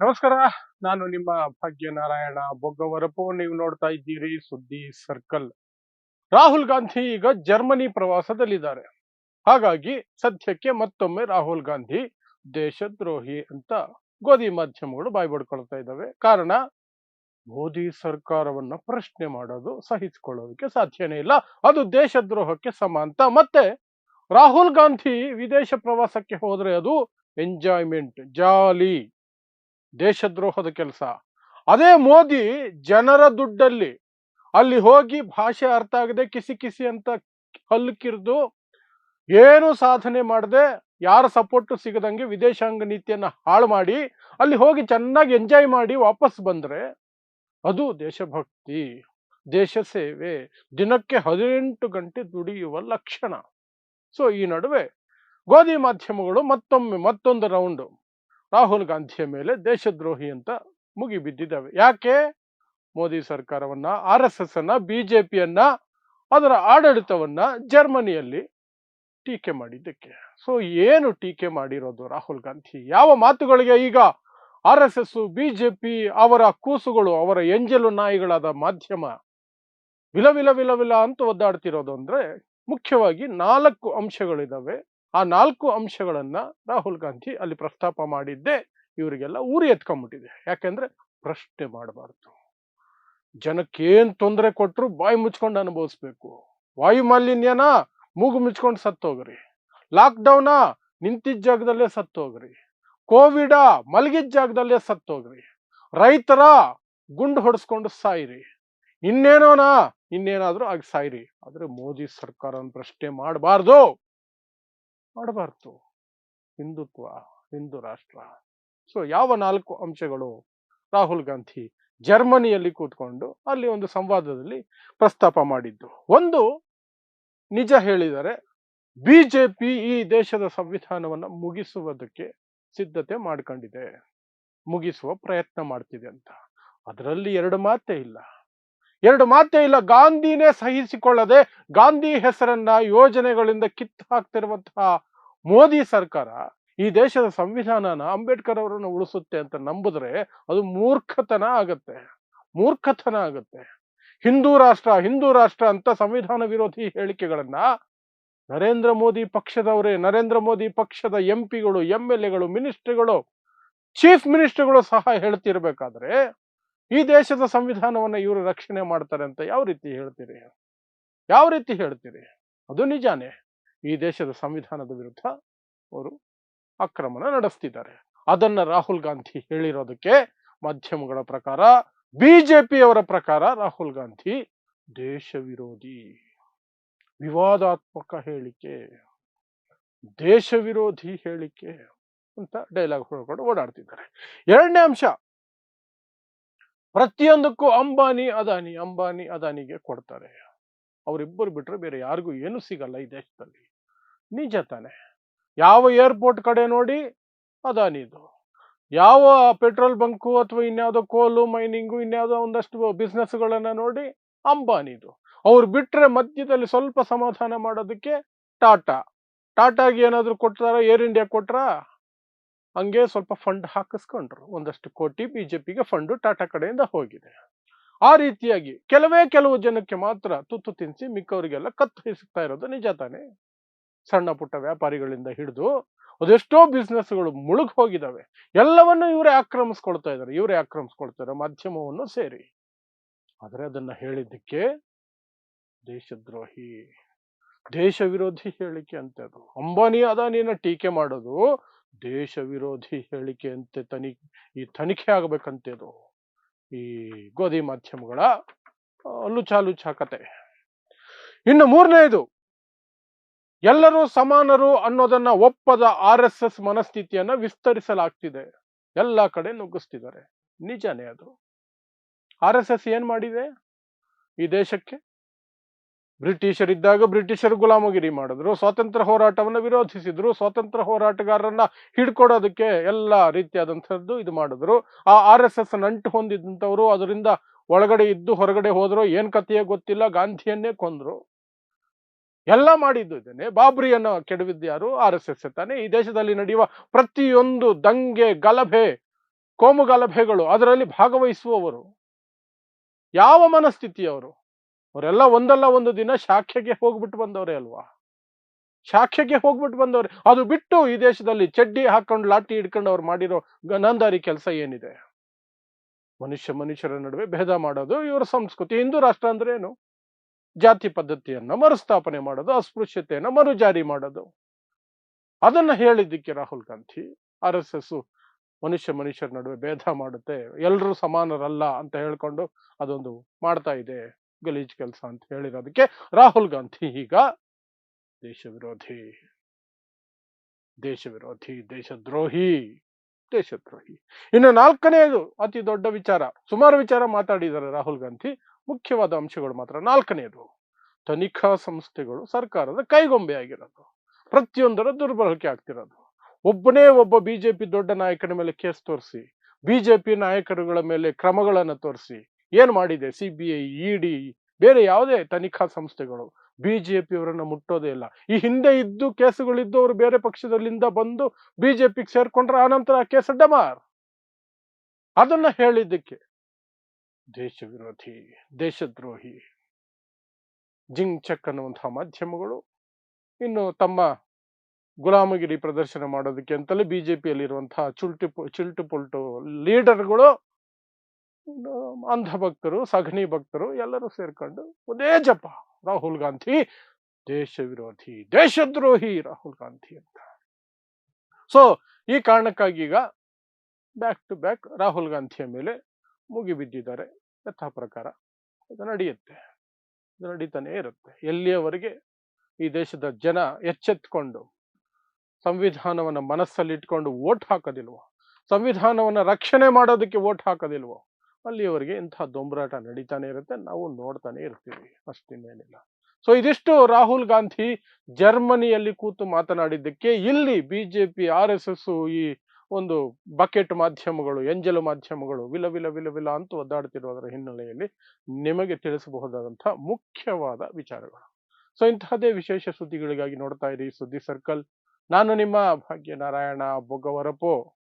ನಮಸ್ಕಾರ. ನಾನು ನಿಮ್ಮ ಭಾಗ್ಯನಾರಾಯಣ ಬೊಗ್ಗವರಪು. ನೀವು ನೋಡ್ತಾ ಇದ್ದೀರಿ ಸುದ್ದಿ ಸರ್ಕಲ್. ರಾಹುಲ್ ಗಾಂಧಿ ಈಗ ಜರ್ಮನಿ ಪ್ರವಾಸದಲ್ಲಿದ್ದಾರೆ. ಹಾಗಾಗಿ ಸದ್ಯಕ್ಕೆ ಮತ್ತೊಮ್ಮೆ ರಾಹುಲ್ ಗಾಂಧಿ ದೇಶದ್ರೋಹಿ ಅಂತ ಗೋಧಿ ಮಾಧ್ಯಮಗಳು ಬಾಯ್ಬಿಡ್ಕೊಳ್ತಾ ಇದ್ದಾವೆ. ಕಾರಣ, ಮೋದಿ ಸರ್ಕಾರವನ್ನ ಪ್ರಶ್ನೆ ಮಾಡೋದು ಸಹಿಸಿಕೊಳ್ಳೋದಕ್ಕೆ ಸಾಧ್ಯನೇ ಇಲ್ಲ. ಅದು ದೇಶದ್ರೋಹಕ್ಕೆ ಸಮ ಅಂತ. ಮತ್ತೆ, ರಾಹುಲ್ ಗಾಂಧಿ ವಿದೇಶ ಪ್ರವಾಸಕ್ಕೆ ಹೋದ್ರೆ ಅದು ಎಂಜಾಯ್ಮೆಂಟ್ ಜಾಲಿ ದೇಶದ್ರೋಹದ ಕೆಲಸ. ಅದೇ ಮೋದಿ ಜನರ ದುಡ್ಡಲ್ಲಿ. ಅಲ್ಲಿ ಹೋಗಿ ಭಾಷೆ ಅರ್ಥ ಆಗದೆ ಕಿಸಿ ಕಿಸಿ ಅಂತ ಹಲ್ಲು ಕಿರಿದು ಏನು ಸಾಧನೆ ಮಾಡದೆ ಯಾರ ಸಪೋರ್ಟ್ ಸಿಗದಂಗೆ ವಿದೇಶಾಂಗ ನೀತಿಯನ್ನು ಹಾಳು ಮಾಡಿ ಅಲ್ಲಿ ಹೋಗಿ ಚೆನ್ನಾಗಿ ಎಂಜಾಯ್ ಮಾಡಿ ವಾಪಸ್ ಬಂದ್ರೆ ಅದು ದೇಶಭಕ್ತಿ, ದೇಶ ಸೇವೆ, ದಿನಕ್ಕೆ ಹದಿನೆಂಟು ಗಂಟೆ ದುಡಿಯುವ ಲಕ್ಷಣ. ಸೊ, ಈ ನಡುವೆ ಗೋಧಿ ಮಾಧ್ಯಮಗಳು ಮತ್ತೊಮ್ಮೆ ಮತ್ತೊಂದು ರೌಂಡ್. ರಾಹುಲ್ ಗಾಂಧಿಯ ಮೇಲೆ ದೇಶದ್ರೋಹಿ ಅಂತ ಮುಗಿಬಿದ್ದಿದ್ದಾವೆ. ಯಾಕೆ? ಮೋದಿ ಸರ್ಕಾರವನ್ನ, ಆರ್ ಎಸ್ ಎಸ್ ಅನ್ನ ಬಿಜೆಪಿಯನ್ನ, ಅದರ ಆಡಳಿತವನ್ನ ಜರ್ಮನಿಯಲ್ಲಿ ಟೀಕೆ ಮಾಡಿದ್ದಕ್ಕೆ. ಸೊ, ಏನು ಟೀಕೆ ಮಾಡಿರೋದು ರಾಹುಲ್ ಗಾಂಧಿ? ಯಾವ ಮಾತುಗಳಿಗೆ ಈಗ ಆರ್ ಎಸ್ ಎಸ್ ಬಿಜೆಪಿ ಅವರ ಕೂಸುಗಳು, ಅವರ ಎಂಜಲು ನಾಯಿಗಳಾದ ಮಾಧ್ಯಮ ವಿಲವಿಲ ವಿಲವಿಲ ವಿಲ ವಿಲ ಅಂತ ಒದ್ದಾಡ್ತಿರೋದು ಅಂದ್ರೆ ಮುಖ್ಯವಾಗಿ ನಾಲ್ಕು ಅಂಶಗಳಿದಾವೆ. ಆ ನಾಲ್ಕು ಅಂಶಗಳನ್ನ ರಾಹುಲ್ ಗಾಂಧಿ ಅಲ್ಲಿ ಪ್ರಸ್ತಾಪ ಮಾಡಿದ್ದೆ ಇವರಿಗೆಲ್ಲ ಊರಿ ಎತ್ಕೊಂಡ್ಬಿಟ್ಟಿದೆ ಯಾಕೆಂದ್ರೆ ಪ್ರಶ್ನೆ ಮಾಡಬಾರ್ದು. ಜನಕ್ಕೇನ್ ತೊಂದರೆ ಕೊಟ್ಟರು ಬಾಯಿ ಮುಚ್ಕೊಂಡು ಅನುಭವಿಸ್ಬೇಕು. ವಾಯು ಮಾಲಿನ್ಯನ ಮೂಗು ಮುಚ್ಕೊಂಡು ಸತ್ತೋಗ್ರಿ. ಲಾಕ್ಡೌನ ನಿಂತಿದ್ದ ಜಾಗದಲ್ಲೇ ಸತ್ತೋಗ್ರಿ. ಕೋವಿಡ ಮಲಗಿದ ಜಾಗದಲ್ಲೇ ಸತ್ತೋಗ್ರಿ. ರೈತರ ಗುಂಡು ಹೊಡೆಸ್ಕೊಂಡು ಸಾಯಿರಿ. ಇನ್ನೇನೋನಾ? ಇನ್ನೇನಾದ್ರೂ ಆಗಿ ಸಾಯಿರಿ. ಆದ್ರೆ ಮೋದಿ ಸರ್ಕಾರವನ್ನು ಪ್ರಶ್ನೆ ಮಾಡಬಾರ್ದು. ಮಾಡಬಾರ್ದು. ಹಿಂದುತ್ವ, ಹಿಂದೂ ರಾಷ್ಟ್ರ. ಸೊ ಯಾವ ನಾಲ್ಕು ಅಂಶಗಳು ರಾಹುಲ್ ಗಾಂಧಿ ಜರ್ಮನಿಯಲ್ಲಿ ಕೂತ್ಕೊಂಡು ಅಲ್ಲಿ ಒಂದು ಸಂವಾದದಲ್ಲಿ ಪ್ರಸ್ತಾಪ ಮಾಡಿದ್ದು. ಒಂದು, ನಿಜ ಹೇಳಿದರೆ ಬಿಜೆಪಿ ಈ ದೇಶದ ಸಂವಿಧಾನವನ್ನು ಮುಗಿಸುವುದಕ್ಕೆ ಸಿದ್ಧತೆ ಮಾಡ್ಕೊಂಡಿದೆ. ಮುಗಿಸುವ ಪ್ರಯತ್ನ ಮಾಡ್ತಿದೆ ಅಂತ. ಅದರಲ್ಲಿ ಎರಡು ಮಾತೇ ಇಲ್ಲ. ಎರಡು ಮಾತೇ ಇಲ್ಲ, ಗಾಂಧಿನೇ ಸಹಿಸಿಕೊಳ್ಳದೆ ಗಾಂಧಿ ಹೆಸರನ್ನ ಯೋಜನೆಗಳಿಂದ ಕಿತ್ತು ಹಾಕ್ತಿರುವಂತಹ ಮೋದಿ ಸರ್ಕಾರ ಈ ದೇಶದ ಸಂವಿಧಾನನ ಅಂಬೇಡ್ಕರ್ ಅವರನ್ನು ಉಳಿಸುತ್ತೆ ಅಂತ ನಂಬಿದ್ರೆ ಅದು ಮೂರ್ಖತನ ಆಗತ್ತೆ ಮೂರ್ಖತನ ಆಗತ್ತೆ. ಹಿಂದೂ ರಾಷ್ಟ್ರ ಹಿಂದೂ ರಾಷ್ಟ್ರ ಅಂತ ಸಂವಿಧಾನ ವಿರೋಧಿ ಹೇಳಿಕೆಗಳನ್ನ ನರೇಂದ್ರ ಮೋದಿ ಪಕ್ಷದವರೇ, ನರೇಂದ್ರ ಮೋದಿ ಪಕ್ಷದ ಎಂ ಪಿಗಳು, ಎಂ ಎಲ್ ಎಗಳು, ಮಿನಿಸ್ಟ್ರಿಗಳು, ಚೀಫ್ ಮಿನಿಸ್ಟರ್ಗಳು ಸಹ ಹೇಳ್ತಿರ್ಬೇಕಾದ್ರೆ ಈ ದೇಶದ ಸಂವಿಧಾನವನ್ನು ಇವರು ರಕ್ಷಣೆ ಮಾಡ್ತಾರೆ ಅಂತ ಯಾವ ರೀತಿ ಹೇಳ್ತೀರಿ? ಯಾವ ರೀತಿ ಹೇಳ್ತೀರಿ? ಅದು ನಿಜಾನೇ. ಈ ದೇಶದ ಸಂವಿಧಾನದ ವಿರುದ್ಧ ಅವರು ಆಕ್ರಮಣ ನಡೆಸ್ತಿದ್ದಾರೆ. ಅದನ್ನ ರಾಹುಲ್ ಗಾಂಧಿ ಹೇಳಿರೋದಕ್ಕೆ ಮಾಧ್ಯಮಗಳ ಪ್ರಕಾರ, ಬಿಜೆಪಿಯವರ ಪ್ರಕಾರ ರಾಹುಲ್ ಗಾಂಧಿ ದೇಶ ವಿರೋಧಿ. ವಿವಾದಾತ್ಮಕ ಹೇಳಿಕೆ. ದೇಶ ವಿರೋಧಿ ಹೇಳಿಕೆ ಅಂತ ಡೈಲಾಗ್ ಹೊರಕೊಂಡು ಓಡಾಡ್ತಿದ್ದಾರೆ. ಎರಡನೇ ಅಂಶ. ಪ್ರತಿಯೊಂದಕ್ಕೂ ಅಂಬಾನಿ, ಅದಾನಿ, ಅಂಬಾನಿ, ಅದಾನಿಗೆ ಕೊಡ್ತಾರೆ. ಅವರಿಬ್ಬರು ಬಿಟ್ರೆ ಬೇರೆ ಯಾರಿಗೂ ಏನು ಸಿಗಲ್ಲ ಈ ದೇಶದಲ್ಲಿ. ನಿಜ ತಾನೆ. ಯಾವ ಏರ್ಪೋರ್ಟ್ ಕಡೆ ನೋಡಿ ಅದಾನಿದು. ಯಾವ ಪೆಟ್ರೋಲ್ ಬಂಕು ಅಥವಾ ಇನ್ಯಾವುದೋ ಕೋಲು ಮೈನಿಂಗು ಇನ್ಯಾವುದೋ ಒಂದಷ್ಟು ಬಿಸ್ನೆಸ್ಗಳನ್ನು ನೋಡಿ ಅಂಬಾನಿದು. ಅವ್ರು ಬಿಟ್ರೆ ಮಧ್ಯದಲ್ಲಿ ಸ್ವಲ್ಪ ಸಮಾಧಾನ ಮಾಡೋದಕ್ಕೆ ಟಾಟಾ. ಟಾಟಾಗೆ ಏನಾದರೂ ಕೊಟ್ಟಾರ ಏರ್ ಇಂಡಿಯಾ ಕೊಟ್ರ? ಹಂಗೆ ಸ್ವಲ್ಪ ಫಂಡ್ ಹಾಕಿಸ್ಕೊಂಡ್ರು. ಒಂದಷ್ಟು ಕೋಟಿ ಬಿಜೆಪಿಗೆ ಫಂಡು ಟಾಟಾ ಕಡೆಯಿಂದ ಹೋಗಿದೆ. ಆ ರೀತಿಯಾಗಿ ಕೆಲವೇ ಕೆಲವು ಜನಕ್ಕೆ ಮಾತ್ರ ತುತ್ತು ತಿನ್ಸಿ ಮಿಕ್ಕವರಿಗೆಲ್ಲ ಕತ್ತು ಹಿಸುಕ್ತಾ ಇರೋದು ನಿಜ ತಾನೆ? ಸಣ್ಣ ಪುಟ್ಟ ವ್ಯಾಪಾರಿಗಳಿಂದ ಹಿಡಿದು ಅದೆಷ್ಟೋ ಬಿಸ್ನೆಸ್ಗಳು ಮುಳುಗ್ ಹೋಗಿದಾವೆ. ಎಲ್ಲವನ್ನು ಇವರೇ ಆಕ್ರಮಿಸ್ಕೊಳ್ತಾ ಇದ್ದಾರೆ. ಇವರೇ ಆಕ್ರಮಿಸ್ಕೊಳ್ತಾರೆ ಮಾಧ್ಯಮವನ್ನು ಸೇರಿ. ಆದರೆ ಅದನ್ನ ಹೇಳಿದ್ದಕ್ಕೆ ದೇಶದ್ರೋಹಿ ದೇಶ ವಿರೋಧಿ ಹೇಳಿಕೆ ಅಂತ ಅದು. ಅಂಬಾನಿ ಅದಾನಿನ ಟೀಕೆ ಮಾಡೋದು ದೇಶ ವಿರೋಧಿ ಹೇಳಿಕೆ ಅಂತೆ ತನಿ, ಈ ತನಿಖೆ ಆಗಬೇಕಂತೆ ಅದು ಈ ಗೋಧಿ ಮಾಧ್ಯಮಗಳ ಲುಚಾ ಕತೆ. ಇನ್ನು ಮೂರನೇದು, ಎಲ್ಲರೂ ಸಮಾನರು ಅನ್ನೋದನ್ನ ಒಪ್ಪದ ಆರ್ ಎಸ್ ಎಸ್ ಮನಸ್ಥಿತಿಯನ್ನ ವಿಸ್ತರಿಸಲಾಗ್ತಿದೆ. ಎಲ್ಲ ಕಡೆ ನುಗ್ಗಿಸ್ತಿದ್ದಾರೆ. ನಿಜನೇ ಅದು. ಆರ್ ಎಸ್ ಎಸ್ ಏನ್ ಮಾಡಿದೆ? ಈ ದೇಶಕ್ಕೆ ಬ್ರಿಟಿಷರಿದ್ದಾಗ ಬ್ರಿಟಿಷರು ಗುಲಾಮಗಿರಿ ಮಾಡಿದ್ರು. ಸ್ವಾತಂತ್ರ್ಯ ಹೋರಾಟವನ್ನು ವಿರೋಧಿಸಿದ್ರು. ಸ್ವಾತಂತ್ರ್ಯ ಹೋರಾಟಗಾರರನ್ನ ಹಿಡ್ಕೊಡೋದಕ್ಕೆ ಎಲ್ಲ ರೀತಿಯಾದಂಥದ್ದು ಇದು ಮಾಡಿದ್ರು. ಆ ಆರ್ ಎಸ್ ಎಸ್ ನಂಟು ಹೊಂದಿದಂಥವ್ರು ಅದರಿಂದ ಒಳಗಡೆ ಇದ್ದು ಹೊರಗಡೆ ಹೋದ್ರು ಏನ್ ಕಥೆಯೇ ಗೊತ್ತಿಲ್ಲ. ಗಾಂಧಿಯನ್ನೇ ಕೊಂದ್ರು. ಎಲ್ಲ ಮಾಡಿದ್ದು ಇದ್ದೇನೆ ಬಾಬ್ರಿಯನ್ನು ಕೆಡವಿದ್ಯಾರು ಆರ್ ಎಸ್ ಎಸ್ ತಾನೆ. ಈ ದೇಶದಲ್ಲಿ ನಡೆಯುವ ಪ್ರತಿಯೊಂದು ದಂಗೆ, ಗಲಭೆ ಕೋಮುಗಲಭೆಗಳು ಅದರಲ್ಲಿ ಭಾಗವಹಿಸುವವರು. ಯಾವ ಮನಸ್ಥಿತಿಯವರು? ಅವರೆಲ್ಲ ಒಂದಲ್ಲ ಒಂದು ದಿನ ಶಾಖೆಗೆ ಹೋಗ್ಬಿಟ್ಟು ಬಂದವರೇ ಅಲ್ವಾ? ಶಾಖೆಗೆ ಹೋಗ್ಬಿಟ್ಟು ಬಂದವ್ರೆ. ಅದು ಬಿಟ್ಟು ಈ ದೇಶದಲ್ಲಿ ಚಡ್ಡಿ ಹಾಕೊಂಡು ಲಾಟಿ ಹಿಡ್ಕೊಂಡು ಅವ್ರು ಮಾಡಿರೋ ಗನಂದಾರಿ ಕೆಲಸ ಏನಿದೆ? ಮನುಷ್ಯ ಮನುಷ್ಯರ ನಡುವೆ ಭೇದ ಮಾಡೋದು, ಇವರ ಸಂಸ್ಕೃತಿ, ಹಿಂದೂ ರಾಷ್ಟ್ರ ಅಂದ್ರೆ ಏನು? ಜಾತಿ ಪದ್ಧತಿಯನ್ನ ಮರುಸ್ಥಾಪನೆ ಮಾಡೋದು, ಅಸ್ಪೃಶ್ಯತೆಯನ್ನ ಮರು ಜಾರಿ ಮಾಡೋದು. ಅದನ್ನ ಹೇಳಿದ್ದಕ್ಕೆ Rahul Gandhi, R S S ಮನುಷ್ಯ ಮನುಷ್ಯರ ನಡುವೆ ಭೇದ ಮಾಡುತ್ತೆ ಎಲ್ಲರೂ ಸಮಾನರಲ್ಲ ಅಂತ ಹೇಳ್ಕೊಂಡು ಅದೊಂದು ಮಾಡ್ತಾ ಇದೆ. ಗಲೀಜ್ ಕೆಲಸ ಅಂತ ಹೇಳಿರೋದಕ್ಕೆ ರಾಹುಲ್ ಗಾಂಧಿ ಈಗ ದೇಶ ವಿರೋಧಿ ದೇಶ ವಿರೋಧಿ ದೇಶದ್ರೋಹಿ ದೇಶದ್ರೋಹಿ. ಇನ್ನು ನಾಲ್ಕನೆಯದು ಅತಿ ದೊಡ್ಡ ವಿಚಾರ. ಸುಮಾರು ವಿಚಾರ ಮಾತಾಡಿದ್ದಾರೆ ರಾಹುಲ್ ಗಾಂಧಿ. ಮುಖ್ಯವಾದ ಅಂಶಗಳು ಮಾತ್ರ. ನಾಲ್ಕನೆಯದು, ತನಿಖಾ ಸಂಸ್ಥೆಗಳು ಸರ್ಕಾರದ ಕೈಗೊಂಬೆ ಆಗಿರೋದು ಪ್ರತಿಯೊಂದರ ದುರ್ಬಳಕೆ ಆಗ್ತಿರೋದು. ಒಬ್ಬನೇ ಒಬ್ಬ ಬಿಜೆಪಿ ದೊಡ್ಡ ನಾಯಕನ ಮೇಲೆ ಕೇಸ್ ತೋರಿಸಿ, ಬಿಜೆಪಿ ನಾಯಕರುಗಳ ಮೇಲೆ ಕ್ರಮಗಳನ್ನು ತೋರಿಸಿ ಏನ್ ಮಾಡಿದೆ? ಸಿ ಬಿ ಐ ಇಡಿ ಬೇರೆ ಯಾವುದೇ ತನಿಖಾ ಸಂಸ್ಥೆಗಳು, ಬಿ ಜೆ ಪಿಯವರನ್ನು ಮುಟ್ಟೋದೇ ಇಲ್ಲ. ಈ ಹಿಂದೆ ಇದ್ದು ಕೇಸುಗಳಿದ್ದವರು ಬೇರೆ ಪಕ್ಷದಲ್ಲಿಂದ ಬಂದು ಬಿ ಬಿಜೆಪಿಗೆ ಸೇರ್ಕೊಂಡ್ರೆ ಆನಂತರ ಆ ಕೇಸ್ ಡಮಾರ್. ಅದನ್ನ ಹೇಳಿದ್ದಕ್ಕೆ ದೇಶ ವಿರೋಧಿ, ದೇಶದ್ರೋಹಿ, ಜಿಂಗ್ ಚೆಕ್ ಅನ್ನುವಂತಹ ಮಾಧ್ಯಮಗಳು ಇನ್ನು ತಮ್ಮ ಗುಲಾಮಗಿರಿ ಪ್ರದರ್ಶನ ಮಾಡೋದಕ್ಕೆ ಅಂತಲೇ ಬಿಜೆಪಿಯಲ್ಲಿರುವಂತಹ ಚುಲ್ಟಿ ಪು- ಚಿಲ್ಟು ಪುಲ್ಟು ಲೀಡರ್ಗಳು ಅಂಧ ಭಕ್ತರು ಸಗಣಿ ಭಕ್ತರು ಎಲ್ಲರೂ ಸೇರ್ಕೊಂಡು ಒಂದೇ ಜಪ. ರಾಹುಲ್ ಗಾಂಧಿ ದೇಶ ವಿರೋಧಿ ದೇಶದ್ರೋಹಿ ರಾಹುಲ್ ಗಾಂಧಿ ಅಂತ. ಸೊ ಈ ಕಾರಣಕ್ಕಾಗಿ ಈಗ ಬ್ಯಾಕ್ ಟು ಬ್ಯಾಕ್ ರಾಹುಲ್ ಗಾಂಧಿಯ ಮೇಲೆ ಮುಗಿಬಿದ್ದಿದ್ದಾರೆ ಯಥಾ ಪ್ರಕಾರ ಇದು ನಡೆಯುತ್ತೆ. ಇದು ನಡೀತಾನೆ ಇರುತ್ತೆ. ಎಲ್ಲಿಯವರೆಗೆ ಈ ದೇಶದ ಜನ ಎಚ್ಚೆತ್ಕೊಂಡು ಸಂವಿಧಾನವನ್ನು ಮನಸ್ಸಲ್ಲಿ ಇಟ್ಕೊಂಡು ವೋಟ್ ಹಾಕೋದಿಲ್ವೋ, ಸಂವಿಧಾನವನ್ನು ರಕ್ಷಣೆ ಮಾಡೋದಕ್ಕೆ ವೋಟ್ ಹಾಕೋದಿಲ್ವೋ ಅಲ್ಲಿಯವರೆಗೆ ಇಂತಹ ದೊಂಬರಾಟ ನಡೀತಾನೆ ಇರುತ್ತೆ. ನಾವು ನೋಡ್ತಾನೆ ಇರ್ತೀವಿ. ಅಷ್ಟಿನ್ನೇನಿಲ್ಲ ಸೊ ಇದಿಷ್ಟು ರಾಹುಲ್ ಗಾಂಧಿ ಜರ್ಮನಿಯಲ್ಲಿ ಕೂತು ಮಾತನಾಡಿದ್ದಕ್ಕೆ ಇಲ್ಲಿ ಬಿಜೆಪಿ, ಆರ್ ಎಸ್ ಎಸ್ ಈ ಒಂದು ಬಕೆಟ್ ಮಾಧ್ಯಮಗಳು, ಎಂಜಲು ಮಾಧ್ಯಮಗಳು, ವಿಲ ವಿಲ ವಿಲ ವಿಲ ಅಂತ ಒದ್ದಾಡ್ತಿರೋದರ ಹಿನ್ನೆಲೆಯಲ್ಲಿ ನಿಮಗೆ ತಿಳಿಸಬಹುದಾದಂತಹ ಮುಖ್ಯವಾದ ವಿಚಾರಗಳು. ಸೊ ಇಂತಹದೇ ವಿಶೇಷ ಸುದ್ದಿಗಳಿಗಾಗಿ ನೋಡ್ತಾ ಇರಿ. ಸುದ್ದಿ ಸರ್ಕಲ್. ನಾನು ನಿಮ್ಮ ಭಾಗ್ಯ ನಾರಾಯಣ ಬೊಗವರಪೋ.